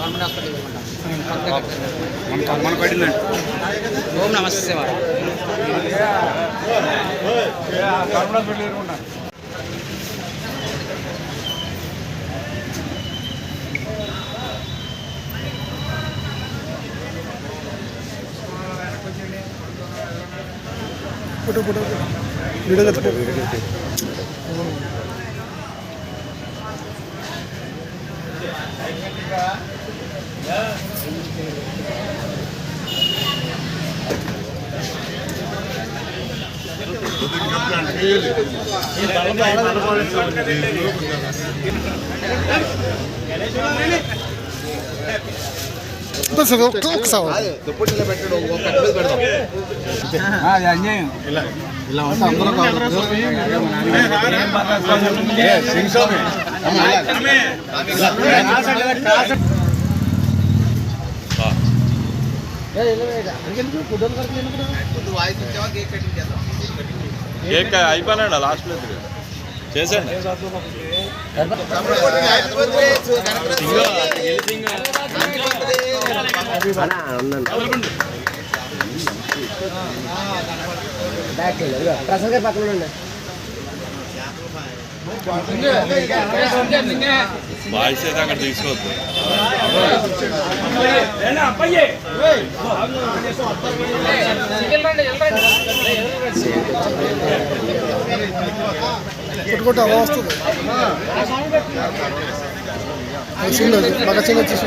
Government hospital కొత్తగా కట్టారు. మన మన పడిందండి. ఓం నమస్తే శివ ఫోటో ఫోటో. వీడియో కదా వీడియో ఒకసారి ఒకసారి దుప్పటిలో పెట్టాడు ఒక కట్ట మీద పెడదాం అది అన్యాయం ఇలా ఇలా ఉంటే అందరూ వాయిస్ ఇచ్చావా కేక్ అయిపోయినాడు? లాస్ట్లో చేసండి ప్రసాద్ గారి పక్కన ఉండండి. బాయ్స్ అయితే అక్కడ తీసుకోవద్దు. కొట్టుకుంటే అలా వస్తుంది అది చిన్న బాగా వచ్చేసి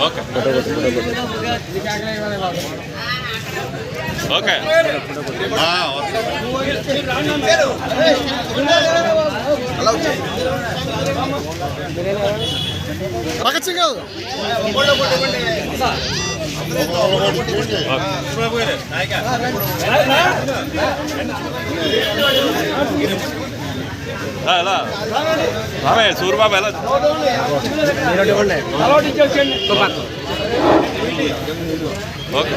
ఓకే ఓకే భగత్ సింగ్ కాదు ఎలా రామయ్య సూర్యబాబు ఎలా ఓకే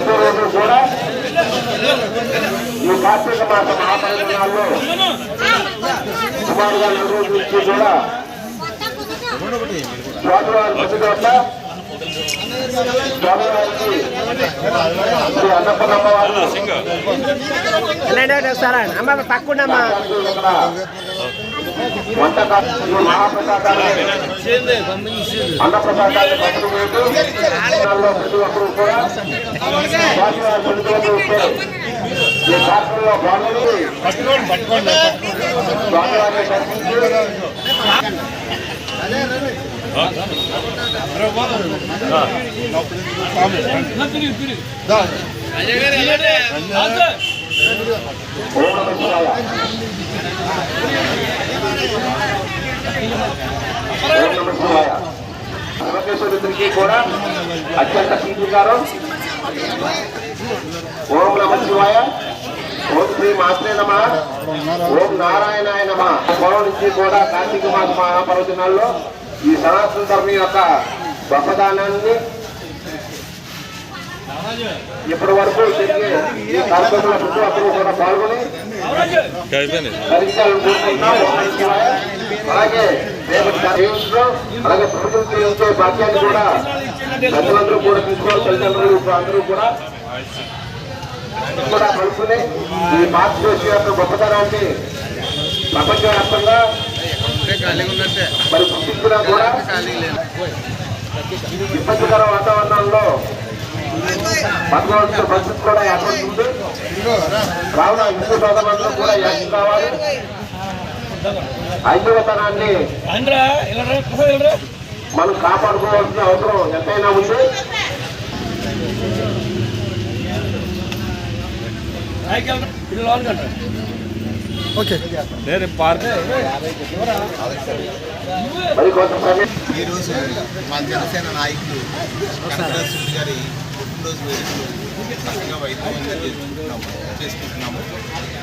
అటు వెళ్ళు శాఖరా ఈ కార్తీక మాస మహాపరిణాల్లో సుమారుగా నెల రోజుల నుంచి కూడా స్వామివారి ప్రతి చోట స్వామివారికి శ్రీ అన్నపూర్ణమ్మ వారు పంపిణీ చేస్తూ ప్రతి ఒక్కరూ కూడా ప్రతి ఒక్కరూ కూడా ఈ కార్యక్రమంలో పాల్గొని స్వామివారిని దర్శించి ఓం నమః కూడా అత్యంత స్వీకారం ఓం నమ శివాయ. ఓం శ్రీ మాత్రే నమ. ఓం నారాయణాయ నమ. పొలం నుంచి కూడా కార్తీక మాస మహాపర్వదినాల్లో ఈ సనాతన ధర్మం యొక్క గొప్పదానాన్ని ఇప్పటి వరకు జరిగే ఈ కార్యక్రమంలో కూడా పాల్గొని అలాగే అలాగే ప్రభుత్వం ఇచ్చే భాగ్యాన్ని కూడా ప్రజలందరూ కూడా తీసుకోవాలి తల్లిదండ్రులు అందరూ కూడా. కూడా కలుపుకుని ఈ భారతదేశం యొక్క గొప్పతనాన్ని ప్రపంచవ్యాప్తంగా మరి కూడా ఇబ్బందికర వాతావరణంలో పదకొండు పరిస్థితి కూడా ఏర్పడుతుంది కావున హిందూ సోదరులందరూ కూడా యాక్ట్ కావాలి ఐదవతనాన్ని మనం కాపాడుకోవాల్సిన అవసరం ఎంతైనా ఉంది. ఓకే. మరి కొంత సమయం ఈరోజు మా జనసేన నాయకులు కనకరాజ్ సూరి గారి పుట్టినరోజు చక్కగా వైద్యంగా చేసుకుంటున్నాము చేసుకుంటున్నాము.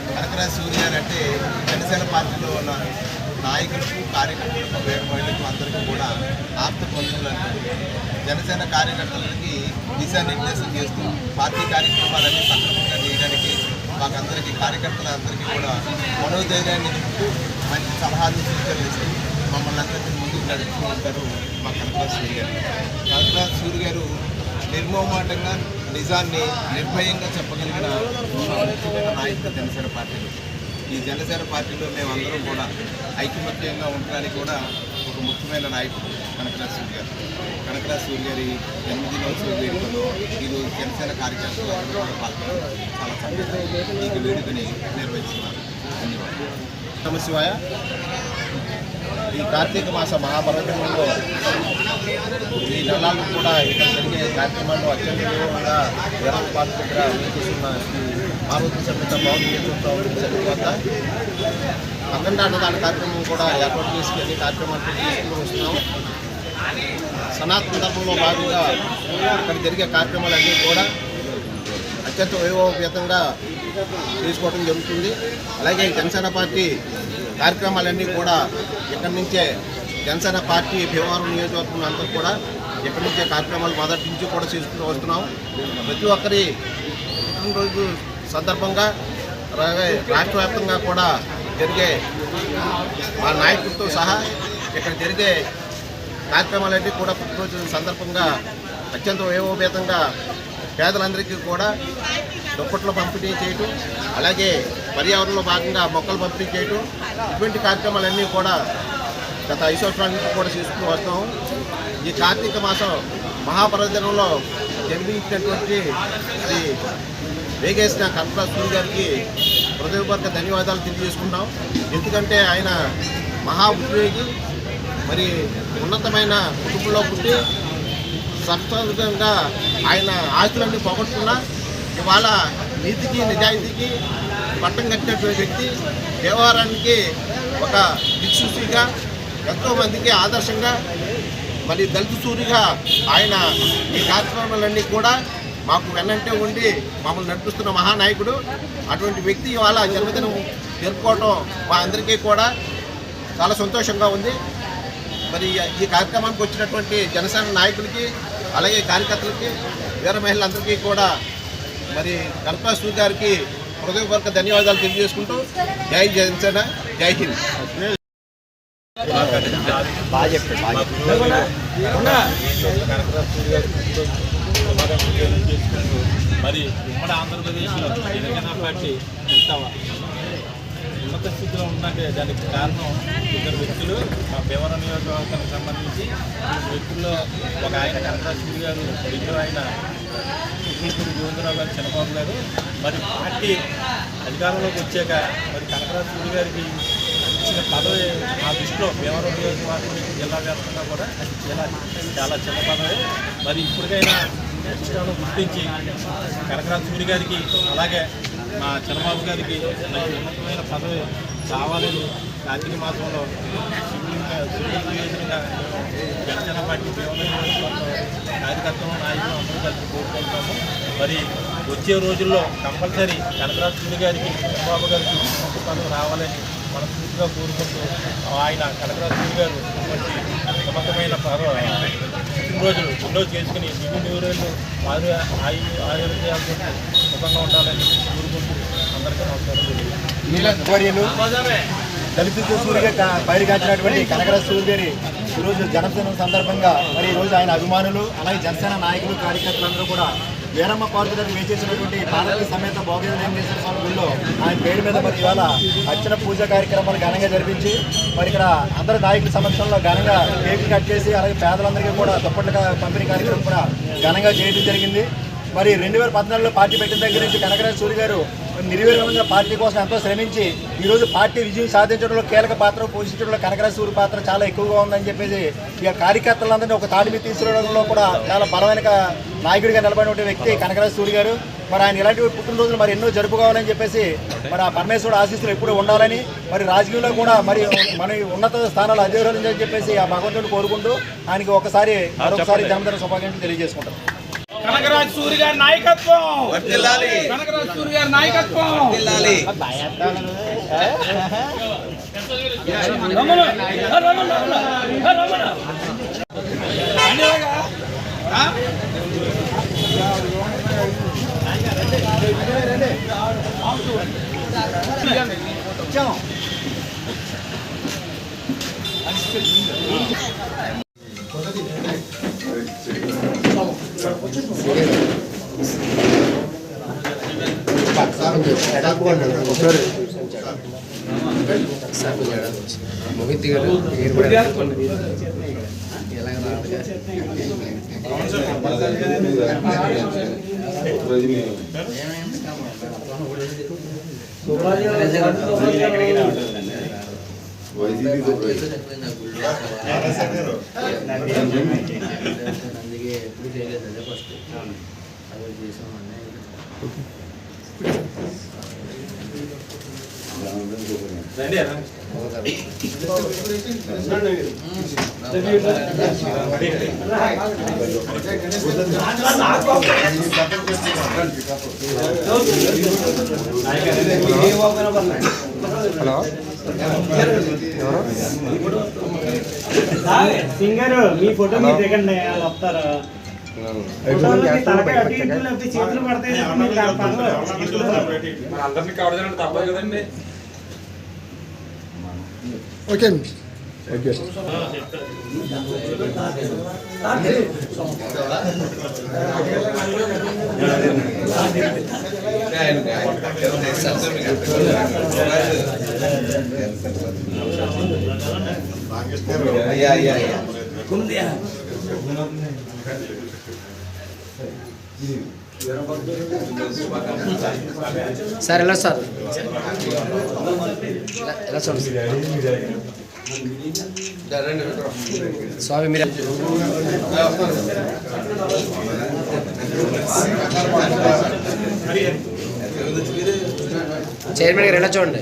కనకరాజ్ సూర్య గారు అంటే జనసేన పార్టీలో ఉన్న నాయకులకు కార్యకర్తలకు వేరు అందరికీ కూడా ఆప్త పొందుతున్నారు జనసేన కార్యకర్తలకి దిశానిర్దేశం చేస్తూ పార్టీ కార్యక్రమాలన్నీ సక్రమంగా చేయడానికి మాకందరికీ కార్యకర్తలందరికీ కూడా మనోధైర్యాన్ని నింపుతూ మంచి సలహాలు సూచనలు ఇస్తూ మమ్మల్ని అందరికీ ముందుకు నడుపుతూ ఉంటారు మా కనకరాజ్ సూర్య గారు. కనకరాజ్ సూర్య గారు నిర్మోమాటంగా నిజాన్ని నిర్భయంగా చెప్పగలిగిన ఒక ముఖ్యమైన నాయకుడు జనసేన పార్టీలో. ఈ జనసేన పార్టీలో మేమందరం కూడా ఐకమత్యంగా ఉండడానికి కూడా ఒక ముఖ్యమైన నాయకుడు కనకరాజ్ సూర్య గారు. కనకరాజ్ సూర్య గారి జన్మదినోత్సవ వేడుకలో ఈరోజు జనసేన కార్యకర్తలు పాల్గొన్నారు. పాల్గొని చాలా చక్కగా ఈ వేడుకని నిర్వహిస్తున్నారు ధన్యవాదాలు. నమశివాయ. ఈ కార్తీక మాస మహాపర్వతంలో ఈ నెలలు కూడా ఇక్కడ జరిగే కార్యక్రమాల్లో అత్యంత తీవ్రంగా వేరే పాత్ర వినిపిస్తున్న ఈ శ్రీ సమేత బాగుంది సమితి పన్నెండు అన్నదాన కార్యక్రమం కూడా ఏర్పాటు చేసుకుని అన్ని కార్యక్రమాలు వస్తున్నాం. సనాతన ధర్మంలో భాగంగా అక్కడ జరిగే కార్యక్రమాలన్నీ కూడా అత్యంత వైభవపేతంగా తీసుకోవడం జరుగుతుంది. అలాగే జనసేన పార్టీ కార్యక్రమాలన్నీ కూడా ఇక్కడి నుంచే జనసేన పార్టీ భీమవరం నియోజకవర్గం అంతా కూడా ఇక్కడి నుంచే కార్యక్రమాలు మొదటి నుంచి కూడా చేసుకుంటూ వస్తున్నాం. ప్రతి ఒక్కరి పుట్టినరోజు సందర్భంగా రాష్ట్ర వ్యాప్తంగా కూడా జరిగే మా నాయకులతో సహా ఇక్కడ జరిగే కార్యక్రమాలన్నీ కూడా పుట్టినరోజు సందర్భంగా అత్యంత వైభవపేతంగా పేదలందరికీ కూడా దుప్పట్లు పంపిణీ చేయటం అలాగే పర్యావరణంలో భాగంగా మొక్కలు పంపిణీ చేయటం ఇటువంటి కార్యక్రమాలన్నీ కూడా గత ఐదు సంవత్సరాల నుంచి కూడా తీసుకుని వస్తాము ఈ కార్తీక మాసం మహాపర్వదినంలో జన్మించినటువంటి శ్రీ వేగేసిన కల్పనా గారికి హృదయపూర్వక ధన్యవాదాలు తెలియజేసుకుంటాం ఎందుకంటే ఆయన మహా ఉద్యోగి మరి ఉన్నతమైన కుటుంబంలో పుట్టి సంస్థాగతంగా ఆయన ఆస్తులన్నీ పోగొట్టుకున్నా ఇవాళ నీతికి నిజాయితీకి పట్టం కట్టినటువంటి వ్యక్తి దేవారానికి ఒక దిక్సూచిగా ఎంతోమందికి ఆదర్శంగా మరి దళిత సూరిగా ఆయన ఈ కార్యక్రమాలన్నీ కూడా మాకు వెన్నంటే ఉండి మమ్మల్ని నడిపిస్తున్న మహానాయకుడు అటువంటి వ్యక్తి ఇవాళ జన్మదినం జరుపుకోవటం మా అందరికీ కూడా చాలా సంతోషంగా ఉంది. మరి ఈ కార్యక్రమానికి వచ్చినటువంటి జనసేన నాయకులకి అలాగే కార్యకర్తలకి వీర మహిళలందరికీ కూడా మరి కల్పా సూరి గారికి హృదయపూర్వక ధన్యవాదాలు తెలియజేసుకుంటూ జై జనసేన జై హింద్. మరి ఉమ్మడి ఆంధ్రప్రదేశ్లో జనసేన పార్టీ ఇంత ఉన్నత స్థితిలో ఉందంటే దానికి కారణం ఇద్దరు వ్యక్తులు మా భీమవరం నియోజకవర్గానికి సంబంధించి వ్యక్తుల్లో ఒక ఆయన కనకరాజు గారు ఇద్దరు ఆయన కుటుంబూరి గోవిందరావు గారు చంద్రబాబు గారు. మరి పార్టీ అధికారంలోకి వచ్చాక మరి కనకరాజు గారికి ఇచ్చిన పదవి ఆ దృష్టిలో భీమవరం నియోజకవర్గం జిల్లా వ్యాప్తంగా కూడా అది చాలా చాలా చిన్న పదవి. మరి ఇప్పటికైనా గుర్తించి కనకరాజు గారికి అలాగే మా చంద్రబాబు గారికి ఉన్నతమైన పదవి కావాలని కార్తీక మాసంలో శివునిగా నియోజకంగా జనసేన పార్టీ కార్యకర్తలు నాయకులు అందరూ కలిసి కోరుకుంటాము మరి వచ్చే రోజుల్లో కంపల్సరీ కనకరాజు గారికి చంద్రబాబు గారికి మంచి పదవి రావాలని మనస్ఫూర్తిగా కోరుకుంటూ ఆయన కనకరాజు సూరి గారు ఇటువంటి నమ్మకమైన పుట్టినరోజులు ఎన్నో చేసుకుని నిన్ను నూరేళ్ళు ఆరు ఆయు ఆయుర్వేదాలతో సుఖంగా ఉండాలని కోరుకుంటూ అందరికీ నమస్కారం తెలియజేస్తున్నాను. గౌరీలు దళిత సూర్యుగా పైరు కాచినటువంటి కనకరాజ సూర్య గారి ఈరోజు జనసేన సందర్భంగా మరి ఈరోజు ఆయన అభిమానులు అలాగే జనసేన నాయకులు కార్యకర్తలందరూ కూడా వీరమ్మ పార్కులకు వేచేసినటువంటి పార్వతి సమేత భోగేంద్ర వెంకటేశ్వర స్వామి గుడిలో ఆయన పేరు మీద మరి ఇవాళ అర్చన పూజ కార్యక్రమాలు ఘనంగా జరిపించి మరి ఇక్కడ అందరు నాయకుల సమక్షంలో ఘనంగా కేక్ కట్ చేసి అలాగే పేదలందరికీ కూడా దుప్పట్ల పంపిణీ కార్యక్రమం కూడా ఘనంగా చేయడం జరిగింది. మరి రెండు వేల పద్నాలుగులో పార్టీ పెట్టిన దగ్గర నుంచి కనకరాజ సూర్య గారు నిర్విరామంగా పార్టీ కోసం ఎంతో శ్రమించి ఈరోజు పార్టీ విజయం సాధించడంలో కీలక పాత్ర పోషించడంలో కనకరాజ సూర్య పాత్ర చాలా ఎక్కువగా ఉందని చెప్పేసి ఇక కార్యకర్తలందరినీ ఒక తాడి మీద తీసుకురావడంలో కూడా చాలా బలమైన నాయకుడిగా నిలబడిన వ్యక్తి కనకరాజ సూర్య గారు. మరి ఆయన ఇలాంటి పుట్టినరోజులు మరి ఎన్నో జరుపుకోవాలని చెప్పేసి మరి ఆ పరమేశ్వరుడు ఆశీస్సులు ఎప్పుడూ ఉండాలని మరి రాజకీయంలో కూడా మరి మన ఉన్నత స్థానాలు అధిరోహించాలని చెప్పేసి ఆ భగవంతుడు కోరుకుంటూ ఆయనకి ఒకసారి మరొకసారి జన్మదిన శుభాకాంక్షలు తెలియజేసుకుంటాం. కనకరాజ్ సూరి గారి నాయకత్వం. కనకరాజ్ సూరి గారి నాయకత్వం. వర్ధిల్లాలి అందుకే ఆ? సింగర్ మీ ఫోటో మీరు దిగండి వాళ్ళు పడతాయి మీరు దాని పనులు. అందరినీ కవర్ చేయడం తప్పదు కదండి అయ్యా అయ్యా అయ్యా sir ఎలా సార్? ఎలా సార్? స్వామి మీరు చైర్మన్ గారు ఎలా చూడండి?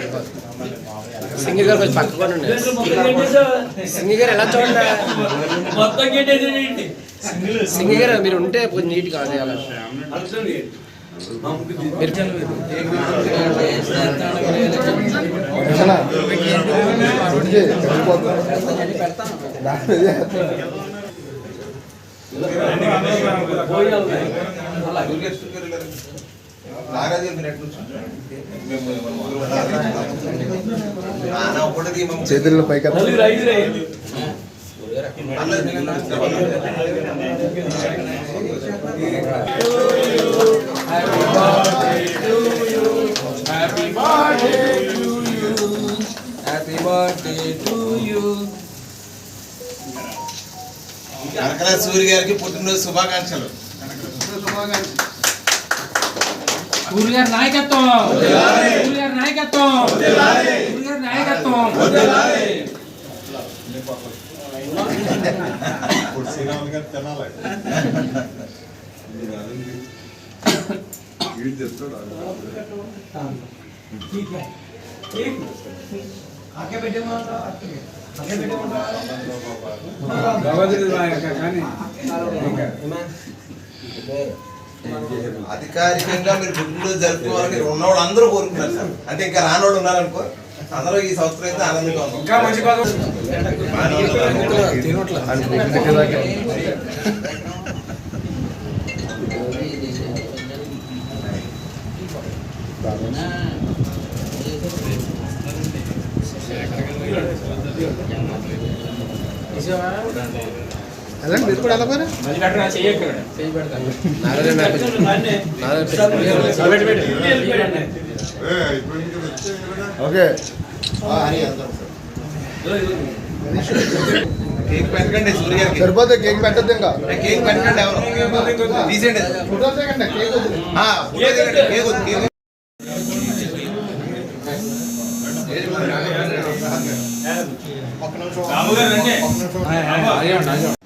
సింగి గారు కొంచెం పక్కగా ఉండండి. సింగి గారు ఎలా చూడండి? సింగి గారు మీరు ఉంటే కొంచెం నీట్గా అది అలా. మీరు నాగరాజు గారు మీరు ఎట్లా చేతుల్లో పైకి కనకరాజ సూర్య గారికి పుట్టినరోజు శుభాకాంక్షలు. సూర్య గారి నాయకత్వం. సూర్య గారి నాయకత్వం. సూర్య గారి నాయకత్వం అధికారికంగా మీరు పుట్టినరోజు జరుపుకోవాలని ఉన్నవాళ్ళు అందరూ కోరుకున్నారు సార్. అంటే ఇంకా రానోళ్ళు ఉన్నారనుకో అందరూ ఈ సంవత్సరం అయితే ఆనందంగా ఉన్నాం ఇంకా మంచి బాగా ఓకే. కేక్ పెట్టకండి సూర్య గారికి. సరిపోతే కేక్ పెట్టద్దు ఇంకా. కేక్ పెట్టకండి ఎవరు? తీసేయండి. ఆ, ఫోటో దిగండి. కేక్ వద్దు, కేక్ వద్దు. గారు రండి.